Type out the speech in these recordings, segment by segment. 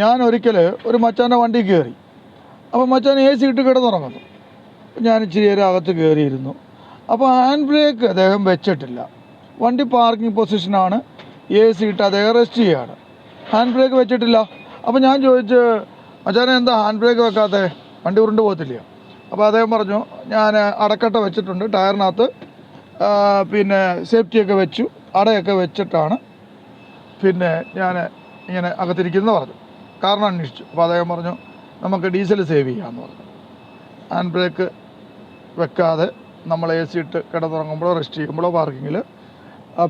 ഞാൻ ഒരിക്കൽ ഒരു മച്ചാന്റെ വണ്ടി കയറി അപ്പോൾ മച്ചാൻ എ സി ഇട്ട് കിടന്നുറങ്ങുന്നു. ഞാൻ ഇച്ചിരി നേരം അകത്ത് കയറിയിരുന്നു അപ്പോൾ ഹാൻഡ് ബ്രേക്ക് അദ്ദേഹം വെച്ചിട്ടില്ല. വണ്ടി പാർക്കിംഗ് പൊസിഷനാണ് എ സി ഇട്ട് അദ്ദേഹം റെസ്റ്റ് ചെയ്യാണ്. ഹാൻഡ് ബ്രേക്ക് വെച്ചിട്ടില്ല. അപ്പോൾ ഞാൻ ചോദിച്ച് മച്ചാനെ എന്താ ഹാൻഡ് ബ്രേക്ക് വെക്കാത്തെ? വണ്ടി ഉരുണ്ട് പോകത്തില്ല അപ്പോൾ അദ്ദേഹം പറഞ്ഞു ഞാൻ അടക്കട്ട വെച്ചിട്ടുണ്ട്. ടയറിനകത്ത് പിന്നെ സേഫ്റ്റിയൊക്കെ വെച്ചു. അടയൊക്കെ വെച്ചിട്ടാണ് പിന്നെ ഞാൻ ഇങ്ങനെ അകത്തിരിക്കുന്നത് പറഞ്ഞു. കാരണം അന്വേഷിച്ചു. അപ്പോൾ അദ്ദേഹം പറഞ്ഞു നമുക്ക് ഡീസൽ സേവ് ചെയ്യാമെന്ന് പറഞ്ഞു. ഹാൻഡ് ബ്രേക്ക് വെക്കാതെ നമ്മൾ എ സി ഇട്ട് കിടന്നുറങ്ങുമ്പോഴോ റെസ്റ്റ് ചെയ്യുമ്പോഴോ പാർക്കിങ്ങിൽ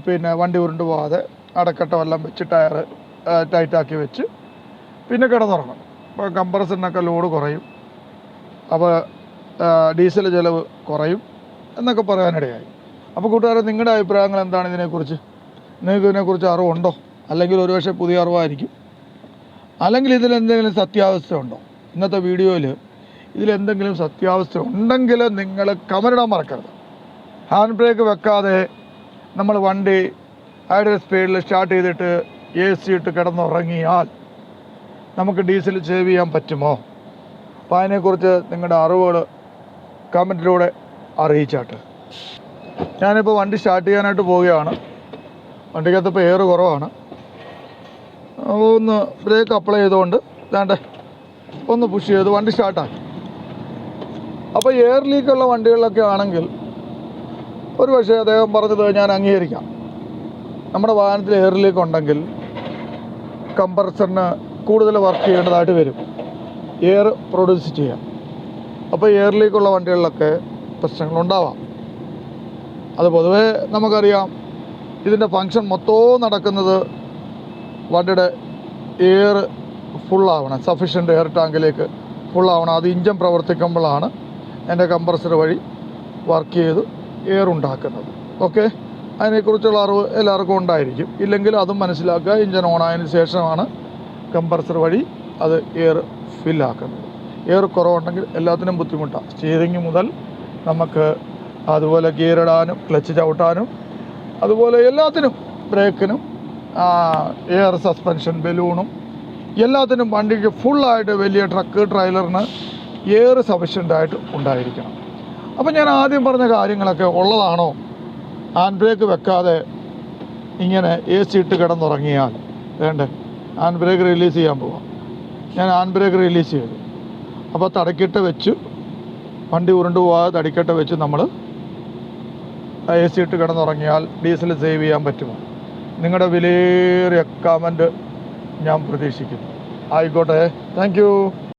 പിന്നെ വണ്ടി ഉരുണ്ട് പോകാതെ അടക്കട്ട വല്ലം വെച്ച് ടയർ ടൈറ്റാക്കി വെച്ച് പിന്നെ കിടന്നുറങ്ങും. അപ്പോൾ കമ്പ്രസറിനൊക്കെ ലോഡ് കുറയും. അപ്പോൾ ഡീസൽ ചിലവ് കുറയും എന്നൊക്കെ പറയാനിടയായി. അപ്പോൾ കൂട്ടുകാരെ നിങ്ങളുടെ അഭിപ്രായങ്ങൾ എന്താണ് ഇതിനെക്കുറിച്ച്? നിങ്ങൾക്ക് ഇതിനെക്കുറിച്ച് അറിവുണ്ടോ? അല്ലെങ്കിൽ ഒരുപക്ഷെ പുതിയ അറിവായിരിക്കും. അല്ലെങ്കിൽ ഇതിൽ എന്തെങ്കിലും സത്യാവസ്ഥ ഉണ്ടോ? ഇന്നത്തെ വീഡിയോയിൽ ഇതിലെന്തെങ്കിലും സത്യാവസ്ഥ ഉണ്ടെങ്കിൽ നിങ്ങൾ കമരിടാൻ മറക്കരുത്. ഹാൻഡ് ബ്രേക്ക് വെക്കാതെ നമ്മൾ വണ്ടി ഐഡിയൽ സ്പീഡിൽ സ്റ്റാർട്ട് ചെയ്തിട്ട് എ സി ഇട്ട് കിടന്നുറങ്ങിയാൽ നമുക്ക് ഡീസൽ സേവ് ചെയ്യാൻ പറ്റുമോ? അപ്പോൾ അതിനെക്കുറിച്ച് നിങ്ങളുടെ അറിവുകൾ കമന്റിലൂടെ അറിയിച്ചാട്ട്. ഞാനിപ്പോൾ വണ്ടി സ്റ്റാർട്ട് ചെയ്യാനായിട്ട് പോവുകയാണ്. വണ്ടിക്കകത്ത് ഇപ്പോൾ എയർ കുറവാണ്. ഒന്ന് ബ്രേക്ക് അപ്ലൈ ചെയ്തുകൊണ്ട് വേണ്ടേ ഒന്ന് പുഷ് ചെയ്ത് വണ്ടി സ്റ്റാർട്ടാക്കി അപ്പോൾ എയർ ലീക്കുള്ള വണ്ടികളിലൊക്കെ ആണെങ്കിൽ ഒരു പക്ഷേ അദ്ദേഹം പറഞ്ഞത് ഞാൻ അംഗീകരിക്കാം. നമ്മുടെ വാഹനത്തിൽ എയർ ലീക്ക് ഉണ്ടെങ്കിൽ കംപ്രസറിന് കൂടുതൽ വർക്ക് ചെയ്യേണ്ടതായിട്ട് വരും. എയർ പ്രൊഡ്യൂസ് ചെയ്യാം അപ്പോൾ എയർ ലീക്കുള്ള വണ്ടികളിലൊക്കെ പ്രശ്നങ്ങളുണ്ടാവാം. അത് പൊതുവേ നമുക്കറിയാം. ഇതിന്റെ ഫങ്ഷൻ മൊത്തവും നടക്കുന്നത് വണ്ടിയുടെ എയർ ഫുള്ളാവണം സഫീഷ്യന്റ് എയർ ടാങ്കിലേക്ക് ഫുള്ളാവണം അത് ഇഞ്ചൻ പ്രവർത്തിക്കുമ്പോഴാണ് എന്റെ കംപ്രസർ വഴി വർക്ക് ചെയ്ത് എയർ ഉണ്ടാക്കുന്നത്. ഓക്കെ അതിനെക്കുറിച്ചുള്ള അറിവ് എല്ലാവർക്കും ഉണ്ടായിരിക്കും. ഇല്ലെങ്കിൽ അതും മനസ്സിലാക്കുക. ഇഞ്ചൻ ഓണായതിന് ശേഷമാണ് കംപ്രസർ വഴി അത് എയർ ഫില്ലാക്കുന്നത് എയർ കുറവുണ്ടെങ്കിൽ എല്ലാത്തിനും ബുദ്ധിമുട്ടാണ്. സ്റ്റിയറിങ് മുതൽ നമുക്ക് അതുപോലെ ഗിയർ ഇടാനും ക്ലച്ച് ചവിട്ടാനും അതുപോലെ എല്ലാത്തിനും ബ്രേക്കിനും എയർ സസ്പെൻഷൻ ബലൂണും എല്ലാത്തിനും വണ്ടിക്ക് ഫുള്ളായിട്ട് വലിയ ട്രക്ക് ട്രെയിലറിന് എയർ സഫിഷ്യന്റായിട്ട് ഉണ്ടായിരിക്കണം. അപ്പം ഞാൻ ആദ്യം പറഞ്ഞ കാര്യങ്ങളൊക്കെ ഉള്ളതാണോ? ഹാൻഡ് ബ്രേക്ക് വെക്കാതെ ഇങ്ങനെ എ സി ഇട്ട് കിടന്നുറങ്ങിയാൽ. വേണ്ടേ? ഹാൻഡ് ബ്രേക്ക് റിലീസ് ചെയ്യാൻ പോവാം. ഞാൻ ഹാൻഡ് ബ്രേക്ക് റിലീസ് ചെയ്തു. അപ്പോൾ തടക്കിട്ട് വെച്ച്. വണ്ടി ഉരുണ്ട് പോകാതെ തടിക്കട്ട വെച്ച് നമ്മൾ എ സി ഇട്ട് കിടന്നുറങ്ങിയാൽ ഡീസൽ സേവ് ചെയ്യാൻ പറ്റുമോ? നിങ്ങളുടെ വിലയേറിയ കമന്റ് ഞാൻ പ്രതീക്ഷിക്കുന്നു. ആയിക്കോട്ടെ. താങ്ക്